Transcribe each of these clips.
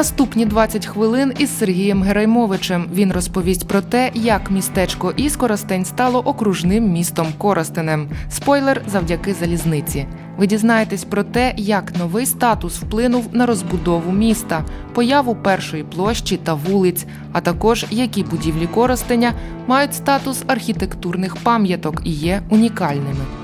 Наступні 20 хвилин із Сергієм Гераймовичем. Він розповість про те, як містечко Іскоростень стало окружним містом Коростенем. Спойлер завдяки залізниці. Ви дізнаєтесь про те, як новий статус вплинув на розбудову міста, появу першої площі та вулиць, а також які будівлі Коростеня мають статус архітектурних пам'яток і є унікальними.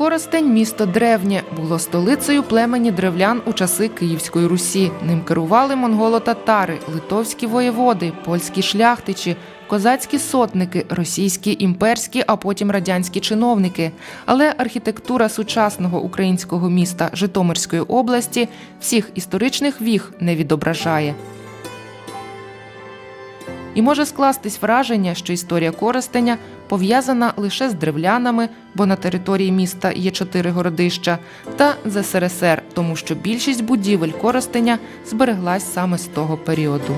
Коростень місто древнє було столицею племені древлян у часи Київської Русі. Ним керували монголо-татари, литовські воєводи, польські шляхтичі, козацькі сотники, російські імперські, а потім радянські чиновники. Але архітектура сучасного українського міста Житомирської області всіх історичних віх не відображає. І може скластись враження, що історія користення пов'язана лише з древлянами, бо на території міста є чотири городища, та з СРСР, тому що більшість будівель користення збереглась саме з того періоду.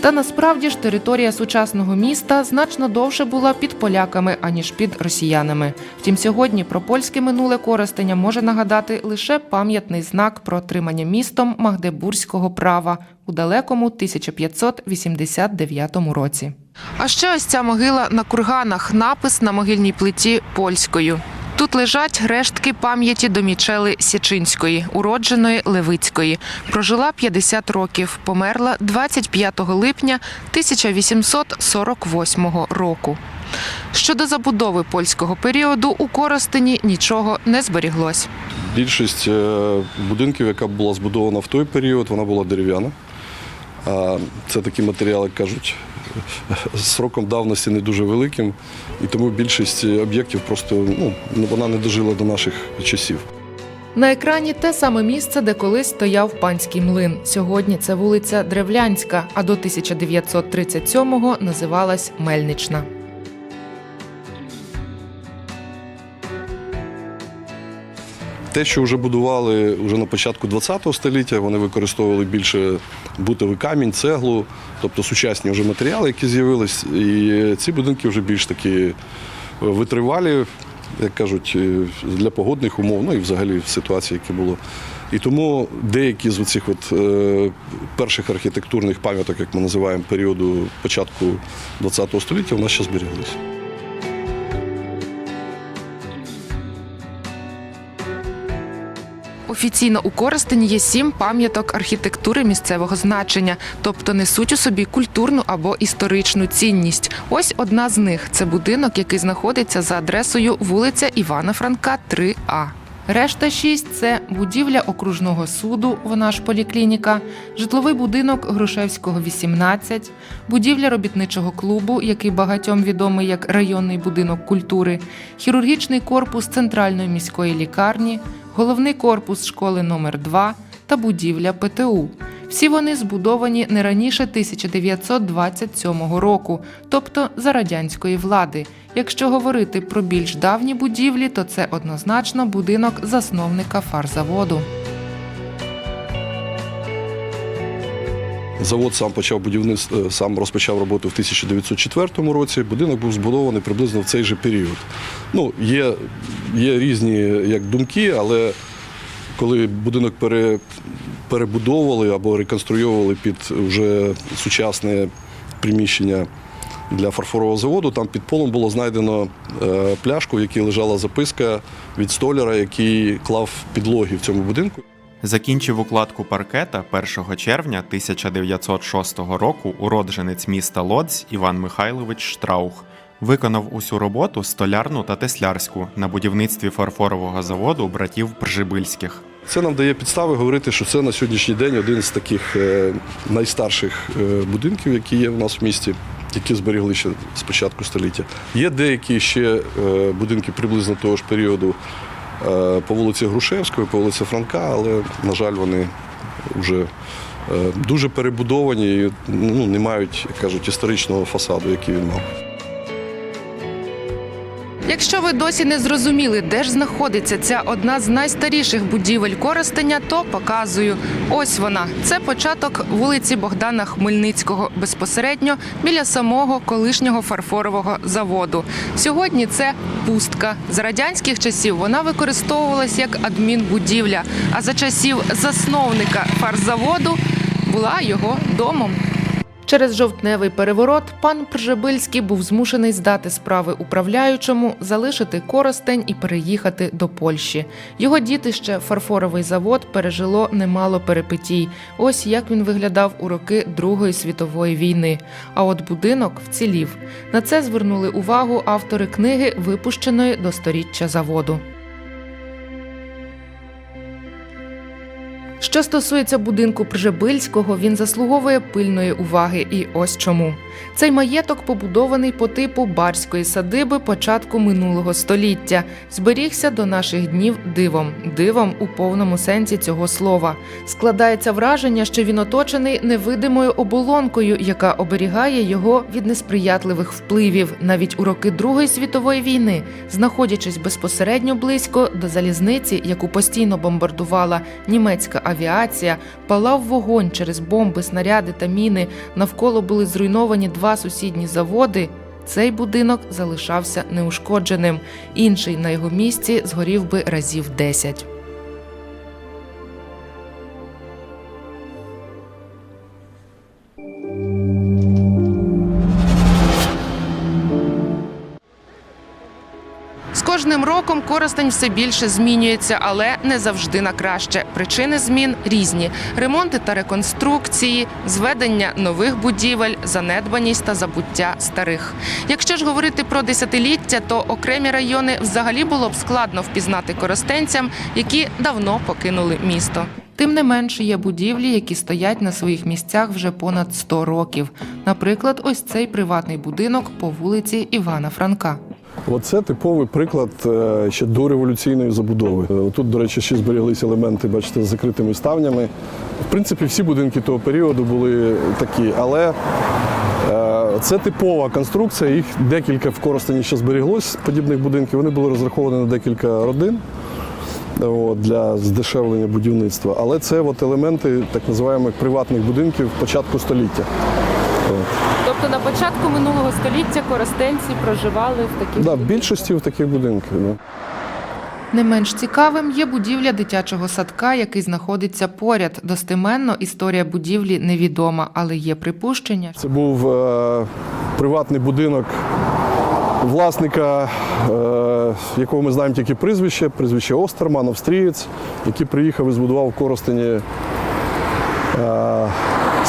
Та насправді ж територія сучасного міста значно довше була під поляками, аніж під росіянами. Втім, сьогодні про польське минуле Коростеня може нагадати лише пам'ятний знак про отримання містом магдебурзького права у далекому 1589 році. А ще ось ця могила на курганах, напис на могильній плиті польською. Тут лежать рештки пам'яті домічели Січинської, уродженої Левицької. Прожила 50 років, померла 25 липня 1848 року. Щодо забудови польського періоду, у Коростені нічого не зберіглось. Більшість е, будинків, яка була збудована в той період, вона була дерев'яна. Це такі матеріали, кажуть, сроком давності не дуже великим, і тому більшість об'єктів просто ну, вона не дожила до наших часів. На екрані те саме місце, де колись стояв панський млин. Сьогодні це вулиця Древлянська, а до 1937-го називалась Мельнична. Те, що вже будували вже на початку ХХ століття, вони використовували більше бутовий камінь, цеглу, тобто сучасні вже матеріали, які з'явились. І ці будинки вже більш такі витривалі, як кажуть, для погодних умов, ну і взагалі в ситуації, які було. І тому деякі з оцих от, е, перших архітектурних пам'яток, як ми називаємо, періоду початку ХХ століття, у нас ще зберіглися. Офіційно у Коростені є сім пам'яток архітектури місцевого значення, тобто несуть у собі культурну або історичну цінність. Ось одна з них це будинок, який знаходиться за адресою вулиця Івана Франка, 3А. Решта шість це будівля окружного суду, вона ж поліклініка, житловий будинок Грушевського, 18, будівля робітничого клубу, який багатьом відомий як районний будинок культури, хірургічний корпус центральної міської лікарні, головний корпус школи номер 2 та будівля ПТУ. Всі вони збудовані не раніше 1927 року, тобто за радянської влади. Якщо говорити про більш давні будівлі, то це однозначно будинок засновника фарзаводу. Завод сам почав будівництво, сам розпочав роботу в 1904 році. Будинок був збудований приблизно в цей же період. Ну, є, є різні як думки, але коли будинок пере, перебудовували або реконструювали під вже сучасне приміщення для фарфорового заводу, там під полом було знайдено е, пляшку, в якій лежала записка від столяра, який клав підлоги в цьому будинку. Закінчив укладку паркета 1 червня 1906 року уродженець міста Лодзь Іван Михайлович Штраух. Виконав усю роботу столярну та теслярську на будівництві фарфорового заводу братів Пржибильських. Це нам дає підстави говорити, що це на сьогоднішній день один з таких е, найстарших е, будинків, які є в нас в місті, які зберігли ще з початку століття. Є деякі ще е, будинки приблизно того ж періоду по вулиці Грушевської, по вулиці Франка, але, на жаль, вони вже е, дуже перебудовані і ну, не мають, як кажуть, історичного фасаду, який він мав. Якщо ви досі не зрозуміли, де ж знаходиться ця одна з найстаріших будівель Коростеня, то показую. Ось вона. Це початок вулиці Богдана Хмельницького, безпосередньо біля самого колишнього фарфорового заводу. Сьогодні це пустка. За радянських часів вона використовувалась як адмінбудівля, а за часів засновника фарзаводу була його домом. Через жовтневий переворот пан Пржебильський був змушений здати справи управляючому, залишити Коростень і переїхати до Польщі. Його дітище фарфоровий завод пережило немало перипетій. Ось як він виглядав у роки Другої світової війни. А от будинок вцілів. На це звернули увагу автори книги, випущеної до сторіччя заводу. Що стосується будинку Пржебильського, він заслуговує пильної уваги, і ось чому. Цей маєток побудований по типу барської садиби початку минулого століття, зберігся до наших днів дивом, дивом у повному сенсі цього слова. Складається враження, що він оточений невидимою оболонкою, яка оберігає його від несприятливих впливів, навіть у роки Другої світової війни, знаходячись безпосередньо близько до залізниці, яку постійно бомбардувала німецька авіація, палав вогонь через бомби, снаряди та міни. Навколо були зруйновані два сусідні заводи. Цей будинок залишався неушкодженим. Інший на його місці згорів би разів 10. Кожним роком Коростень все більше змінюється, але не завжди на краще. Причини змін різні: ремонти та реконструкції, зведення нових будівель, занедбаність та забуття старих. Якщо ж говорити про десятиліття, то окремі райони взагалі було б складно впізнати коростенцям, які давно покинули місто. Тим не менше є будівлі, які стоять на своїх місцях вже понад 100 років. Наприклад, ось цей приватний будинок по вулиці Івана Франка. Оце типовий приклад е, ще дореволюційної забудови. Е, Тут, до речі, ще зберіглися елементи, бачите, з закритими ставнями. В принципі, всі будинки того періоду були такі, але е, це типова конструкція. Їх декілька в Коростені ще зберіглось подібних будинків. Вони були розраховані на декілька родин. Для здешевлення будівництва, але це от елементи так називаємо приватних будинків початку століття. Тобто на початку минулого століття коростенці проживали в таких Да, в більшості в таких будинках. Да. Не менш цікавим є будівля дитячого садка, який знаходиться поряд. Достеменно історія будівлі невідома, але є припущення. Це був е, приватний будинок власника, е, якого ми знаємо тільки прізвище, прізвище Остерман, австрієць, який приїхав і збудував в Коростені е,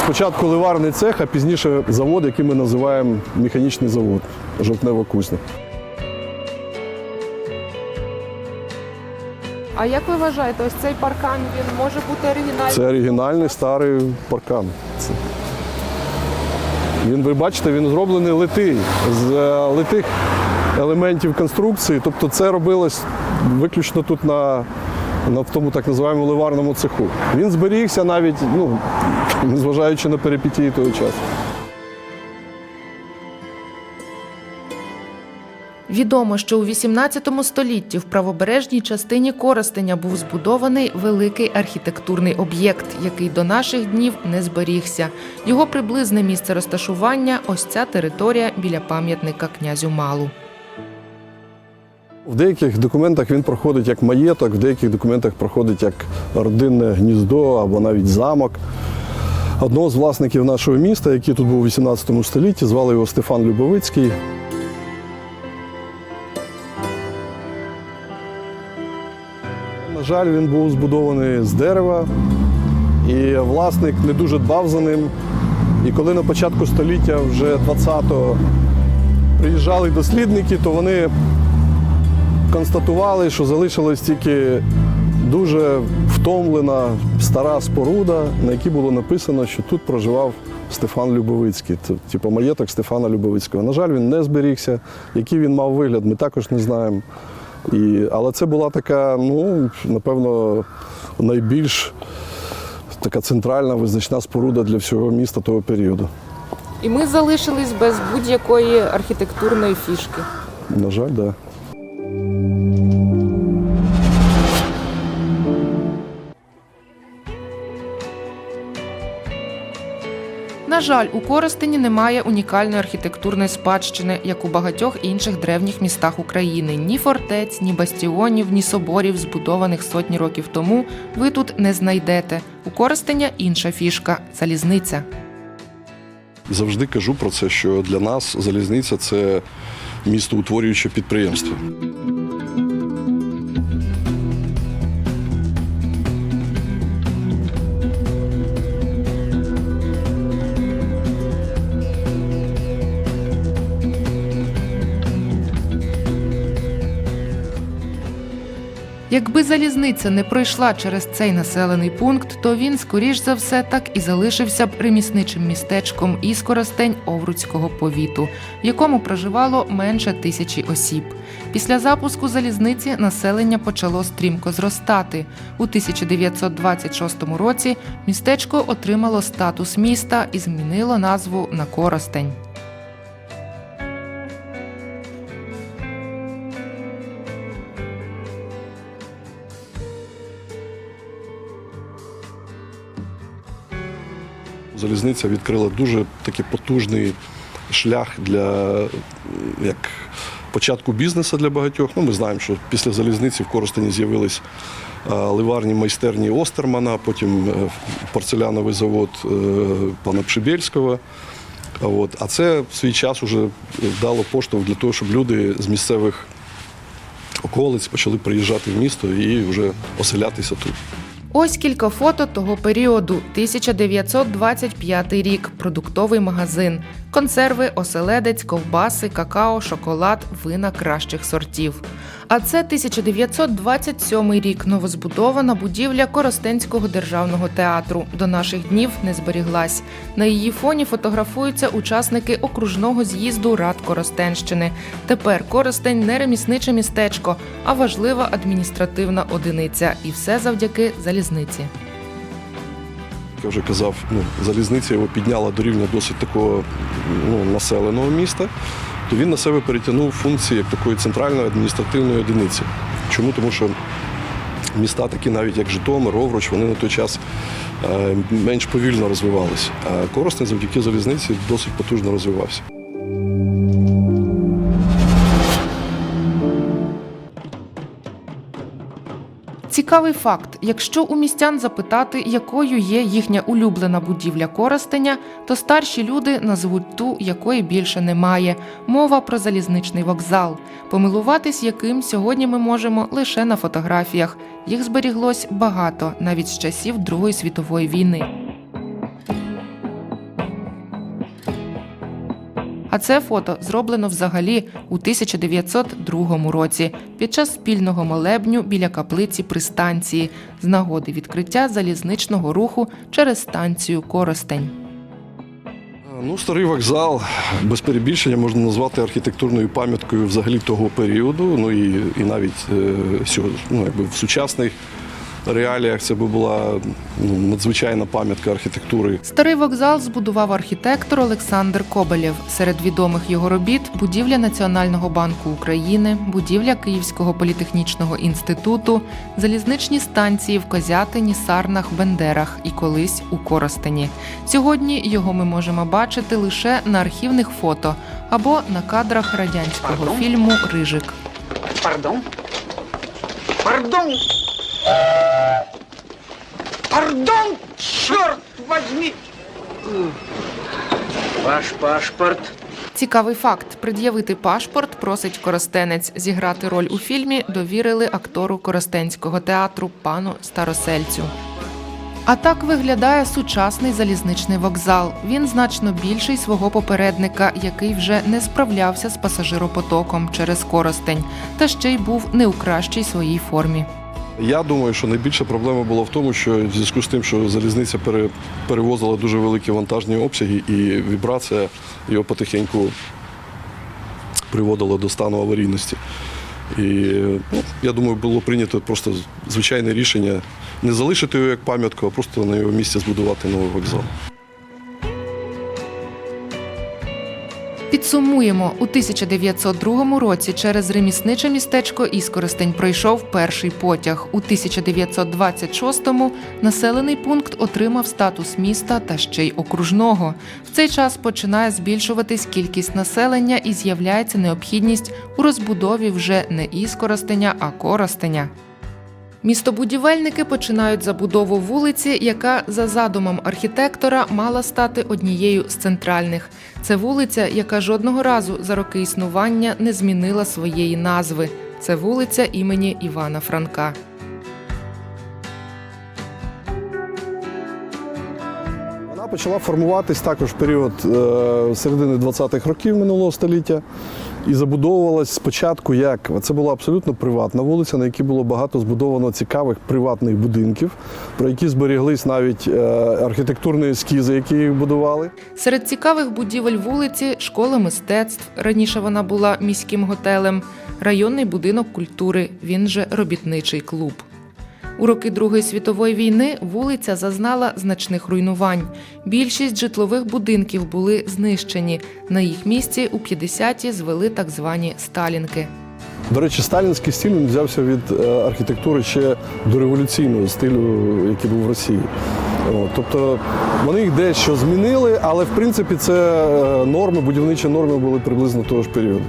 спочатку ливарний цех, а пізніше завод, який ми називаємо механічний завод, жовтнево-кузня. А як ви вважаєте, ось цей паркан він може бути оригінальним? Це оригінальний старий паркан. Це- Він, ви бачите, він зроблений литий, з е, литих елементів конструкції. Тобто це робилось виключно тут на в тому так називаємо ливарному цеху. Він зберігся навіть, ну, незважаючи на перипетії того часу. Відомо, що у 18 столітті в правобережній частині Коростеня був збудований великий архітектурний об'єкт, який до наших днів не зберігся. Його приблизне місце розташування ось ця територія біля пам'ятника князю Малу. В деяких документах він проходить як маєток, в деяких документах проходить як родинне гніздо або навіть замок. Одного з власників нашого міста, який тут був у 18 столітті, звали його Стефан Любовицький. На жаль, він був збудований з дерева, і власник не дуже дбав за ним. І коли на початку століття вже 20-го приїжджали дослідники, то вони констатували, що залишилась тільки дуже втомлена стара споруда, на якій було написано, що тут проживав Стефан Любовицький, типу маєток Стефана Любовицького. На жаль, він не зберігся. Який він мав вигляд, ми також не знаємо. І, але це була така, ну, напевно, найбільш така центральна визначна споруда для всього міста того періоду. І ми залишились без будь-якої архітектурної фішки. На жаль, так. Да. На жаль, у Коростені немає унікальної архітектурної спадщини, як у багатьох інших древніх містах України. Ні фортець, ні бастіонів, ні соборів, збудованих сотні років тому, ви тут не знайдете. У Коростеня інша фішка залізниця. Завжди кажу про це, що для нас залізниця це містоутворююче підприємство. Якби залізниця не пройшла через цей населений пункт, то він, скоріш за все, так і залишився б ремісничим містечком із Коростень Овруцького повіту, в якому проживало менше тисячі осіб. Після запуску залізниці населення почало стрімко зростати. У 1926 році містечко отримало статус міста і змінило назву на Коростень. Залізниця відкрила дуже такий потужний шлях для як початку бізнесу для багатьох. Ну, ми знаємо, що після залізниці в Коростені з'явились е, ливарні майстерні Остермана, потім е, порцеляновий завод е, пана Пшибєльського. А От. А це в свій час вже дало поштовх для того, щоб люди з місцевих околиць почали приїжджати в місто і вже оселятися тут. Ось кілька фото того періоду. 1925 рік. Продуктовий магазин. Консерви, оселедець, ковбаси, какао, шоколад, вина кращих сортів. А це 1927 рік. Новозбудована будівля Коростенського державного театру. До наших днів не зберіглась. На її фоні фотографуються учасники окружного з'їзду Рад Коростенщини. Тепер Коростень не ремісниче містечко, а важлива адміністративна одиниця. І все завдяки залізниці. Я вже казав, ну, залізниця його підняла до рівня досить такого ну, населеного міста, то він на себе перетягнув функції як такої центральної адміністративної одиниці. Чому? Тому що міста, такі навіть як Житомир, Овруч, вони на той час е, менш повільно розвивалися. А Коростень завдяки залізниці досить потужно розвивався. Цікавий факт: якщо у містян запитати, якою є їхня улюблена будівля Коростеня, то старші люди назвуть ту, якої більше немає. Мова про залізничний вокзал, помилуватись яким сьогодні ми можемо лише на фотографіях. Їх зберіглось багато, навіть з часів Другої світової війни. А це фото зроблено взагалі у 1902 році під час спільного молебню біля каплиці при станції з нагоди відкриття залізничного руху через станцію Коростень. Ну, старий вокзал без перебільшення можна назвати архітектурною пам'яткою взагалі того періоду. Ну і, і навіть е, ну, якби в сучасних реаліях це би була ну, надзвичайна пам'ятка архітектури. Старий вокзал збудував архітектор Олександр Кобелєв. Серед відомих його робіт будівля Національного банку України, будівля Київського політехнічного інституту, залізничні станції в Козятині, Сарнах, Бендерах і колись у Коростені. Сьогодні його ми можемо бачити лише на архівних фото або на кадрах радянського Пардон? фільму Рижик. Пардон? Пардон! Пардон, черт возьми! Ваш паспорт. Цікавий факт: пред'явити пашпорт просить коростенець. Зіграти роль у фільмі довірили актору Коростенського театру пану Старосельцю. А так виглядає сучасний залізничний вокзал. Він значно більший свого попередника, який вже не справлявся з пасажиропотоком через Коростень, та ще й був не у кращій своїй формі. Я думаю, що найбільша проблема була в тому, що в зв'язку з тим, що залізниця перевозила дуже великі вантажні обсяги, і вібрація його потихеньку приводила до стану аварійності. І ну, я думаю, було прийнято просто звичайне рішення не залишити його як пам'ятку, а просто на його місці збудувати новий вокзал. Підсумуємо, у 1902 році через ремісниче містечко Іскоростень пройшов перший потяг. У 1926-му населений пункт отримав статус міста та ще й окружного. В цей час починає збільшуватись кількість населення і з'являється необхідність у розбудові вже не Іскоростеня, а Коростеня. Містобудівельники починають забудову вулиці, яка за задумом архітектора мала стати однією з центральних. Це вулиця, яка жодного разу за роки існування не змінила своєї назви. Це вулиця імені Івана Франка. Вона почала формуватись також в період е, середини 20-х років минулого століття і забудовувалась спочатку як це була абсолютно приватна вулиця, на якій було багато збудовано цікавих приватних будинків, про які зберіглись навіть е, архітектурні ескізи, які їх будували. Серед цікавих будівель вулиці школа мистецтв. Раніше вона була міським готелем, районний будинок культури. Він же робітничий клуб. У роки Другої світової війни вулиця зазнала значних руйнувань. Більшість житлових будинків були знищені. На їх місці у 50-ті звели так звані сталінки. До речі, сталінський стиль він взявся від е, архітектури ще дореволюційного стилю, який був в Росії. Тобто вони їх дещо змінили, але в принципі це е, норми, будівничі норми були приблизно того ж періоду.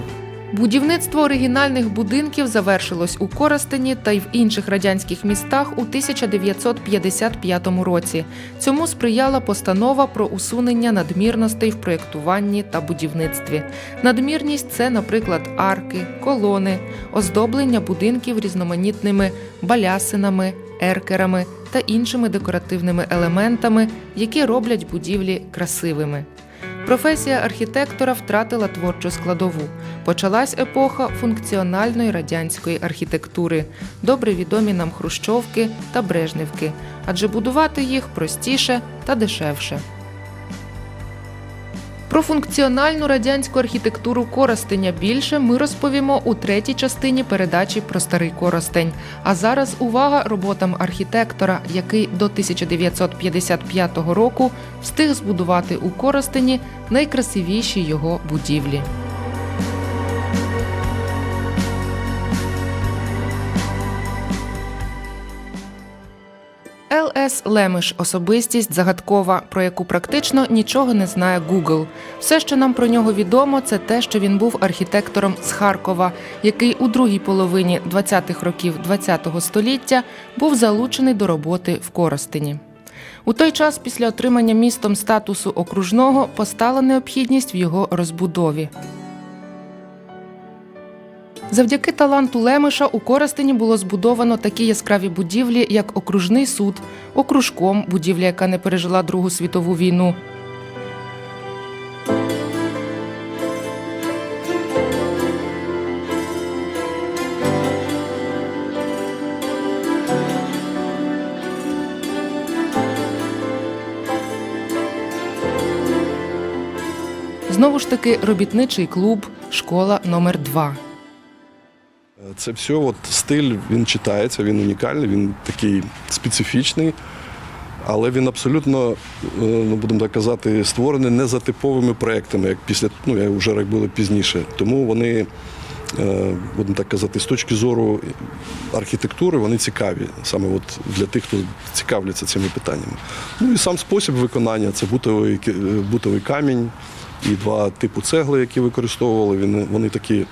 Будівництво оригінальних будинків завершилось у Коростені та й в інших радянських містах у 1955 році. Цьому сприяла постанова про усунення надмірностей в проєктуванні та будівництві. Надмірність це, наприклад, арки, колони, оздоблення будинків різноманітними балясинами, еркерами та іншими декоративними елементами, які роблять будівлі красивими. Професія архітектора втратила творчу складову. Почалась епоха функціональної радянської архітектури, добре відомі нам хрущовки та брежневки, адже будувати їх простіше та дешевше. Про функціональну радянську архітектуру Коростеня більше ми розповімо у третій частині передачі про старий Коростень. А зараз увага роботам архітектора, який до 1955 року встиг збудувати у Коростені найкрасивіші його будівлі. Л.С. Лемиш особистість загадкова, про яку практично нічого не знає Google. Все, що нам про нього відомо, це те, що він був архітектором з Харкова, який у другій половині 20-х років ХХ століття був залучений до роботи в Коростені. У той час, після отримання містом статусу окружного, постала необхідність в його розбудові. Завдяки таланту Лемеша у Коростені було збудовано такі яскраві будівлі, як окружний суд, окружком, будівля, яка не пережила Другу світову війну. Знову ж таки, робітничий клуб, школа номер 2 Це все, от стиль він читається, він унікальний, він такий специфічний, але він абсолютно, е, ну будемо так казати, створений не за типовими проектами, як після, ну як вже робили пізніше. Тому вони, е, будемо так казати, з точки зору архітектури вони цікаві, саме от для тих, хто цікавляться цими питаннями. Ну і сам спосіб виконання це бутовий, е, бутовий камінь і два типу цегли, які використовували. Вони, вони такі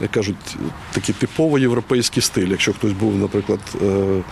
як кажуть, такий типово європейський стиль. Якщо хтось був, наприклад, е,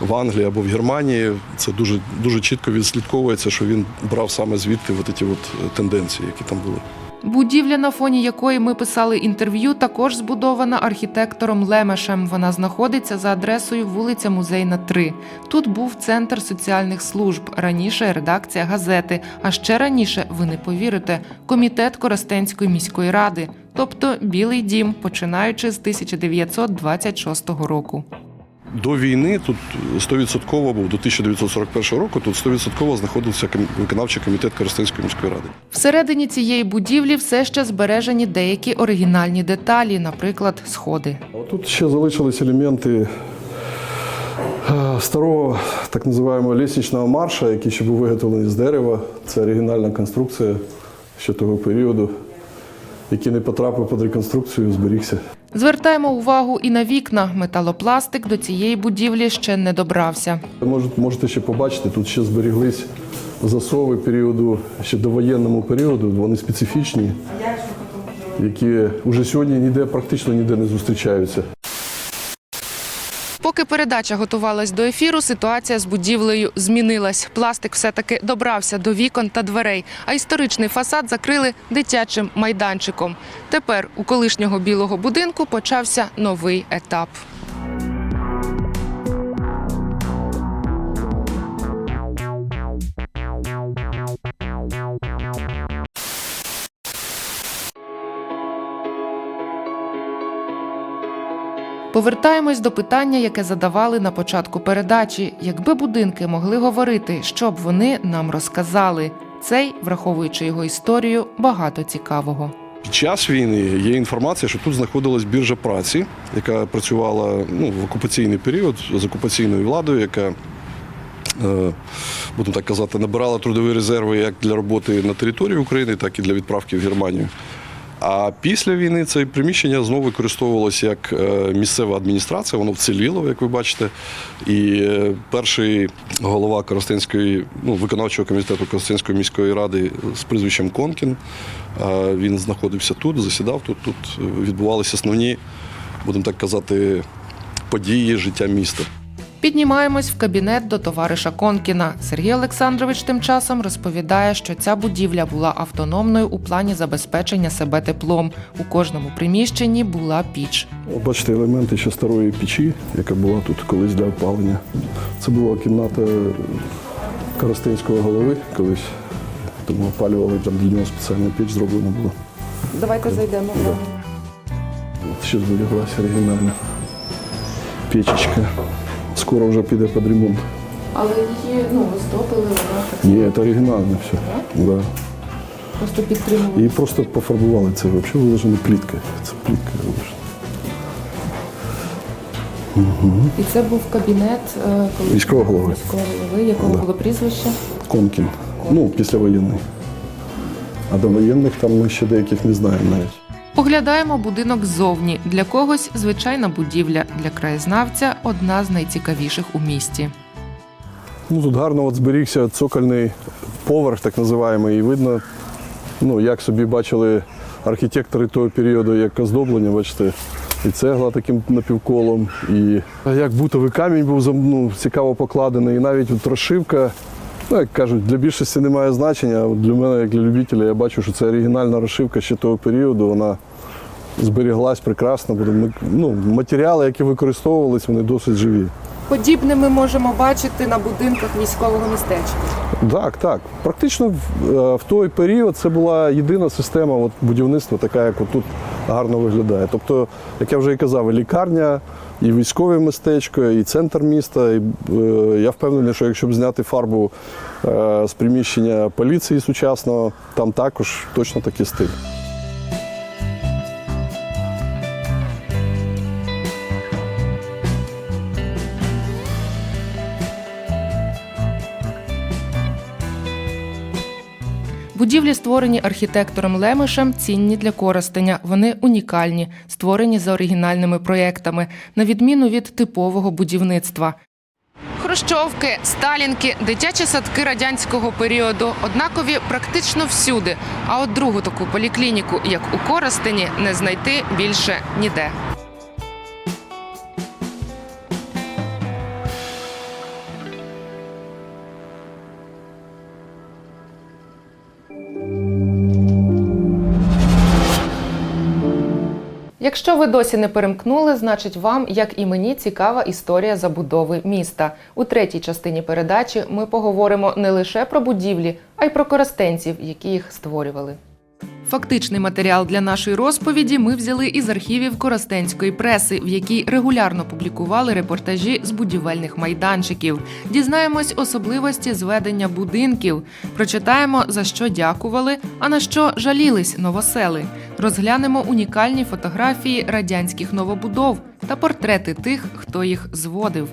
в Англії або в Германії, це дуже, дуже чітко відслідковується, що він брав саме звідти от ці от тенденції, які там були. Будівля, на фоні якої ми писали інтерв'ю, також збудована архітектором Лемешем. Вона знаходиться за адресою вулиця Музейна, 3. Тут був центр соціальних служб, раніше редакція газети. А ще раніше, ви не повірите, комітет Коростенської міської ради, тобто Білий дім, починаючи з 1926 року. До війни тут 100% був, до 1941 року тут 100% знаходився виконавчий комітет Коростенської міської ради. Всередині цієї будівлі все ще збережені деякі оригінальні деталі, наприклад, сходи. Тут ще залишились елементи е, старого так називаємо лісничного марша, який ще був виготовлений з дерева. Це оригінальна конструкція ще того періоду. який не потрапив під реконструкцію, зберігся. Звертаємо увагу і на вікна. Металопластик до цієї будівлі ще не добрався. Можете, ще побачити, тут ще зберіглись засови періоду, ще довоєнному періоду, вони специфічні, які вже сьогодні ніде практично ніде не зустрічаються. Поки передача готувалась до ефіру, ситуація з будівлею змінилась. Пластик все-таки добрався до вікон та дверей, а історичний фасад закрили дитячим майданчиком. Тепер у колишнього білого будинку почався новий етап. Повертаємось до питання, яке задавали на початку передачі. Якби будинки могли говорити, що б вони нам розказали. Цей, враховуючи його історію, багато цікавого. Під час війни є інформація, що тут знаходилась біржа праці, яка працювала ну, в окупаційний період з окупаційною владою, яка, е, будемо так казати, набирала трудові резерви як для роботи на території України, так і для відправки в Германію. А після війни це приміщення знову використовувалося як е, місцева адміністрація, воно вціліло, як ви бачите. І е, перший голова Коростенської, ну, виконавчого комітету Коростенської міської ради з прізвищем Конкін. е, Він знаходився тут, засідав тут. Тут відбувалися основні, будемо так казати, події життя міста. Піднімаємось в кабінет до товариша Конкіна. Сергій Олександрович тим часом розповідає, що ця будівля була автономною у плані забезпечення себе теплом. У кожному приміщенні була піч. Бачите, елементи ще старої печі, яка була тут колись для опалення. Це була кімната Коростенського голови колись. Тому опалювали там для нього спеціальна піч зроблена була. Давайте зайдемо. От ще зберіглася оригінальна печечка. Скоро вже піде під ремонт. Але її ну розтопили, вона Ні, це оригінальне все. Да. просто підтримувала. І просто пофарбували це. Взагалі виложено пліткою. Це плітка виложена. І це був кабінет е, коли Міського голови. міського голови, якого Да. було прізвище. Конкін. Ну, післявоєнний. А до воєнних там ми ще деяких не знаємо навіть. Оглядаємо будинок ззовні. Для когось звичайна будівля, для краєзнавця одна з найцікавіших у місті. Ну, тут гарно от зберігся цокольний поверх, так називаємо, і видно, ну, як собі бачили архітектори того періоду, як оздоблення, бачите, і цегла таким напівколом, і як бутовий камінь був ну, цікаво покладений, і навіть от розшивка. Ну, як кажуть, для більшості немає значення. Для мене, як для любителя, я бачу, що це оригінальна розшивка ще того періоду. Вона зберіглась прекрасно. Ну, матеріали, які використовувалися, вони досить живі. Подібне ми можемо бачити на будинках військового містечка. Так, так. Практично в, е, в той період це була єдина система от, будівництва, така, як тут гарно виглядає. Тобто, як я вже і казав, лікарня, і військове містечко, і центр міста. І, е, я впевнений, що якщо б зняти фарбу е, з приміщення поліції сучасного, там також точно такий стиль. Будівлі, створені архітектором Лемишем, цінні для користення. Вони унікальні, створені за оригінальними проєктами, на відміну від типового будівництва. Хрущовки, сталінки, дитячі садки радянського періоду однакові практично всюди. А от другу таку поліклініку, як у Коростені, не знайти більше ніде. Якщо ви досі не перемкнули, значить вам, як і мені, цікава історія забудови міста. У третій частині передачі ми поговоримо не лише про будівлі, а й про користенців, які їх створювали. Фактичний матеріал для нашої розповіді ми взяли із архівів Коростенської преси, в якій регулярно публікували репортажі з будівельних майданчиків. Дізнаємось особливості зведення будинків, прочитаємо за що дякували, а на що жалілись новосели. Розглянемо унікальні фотографії радянських новобудов та портрети тих, хто їх зводив.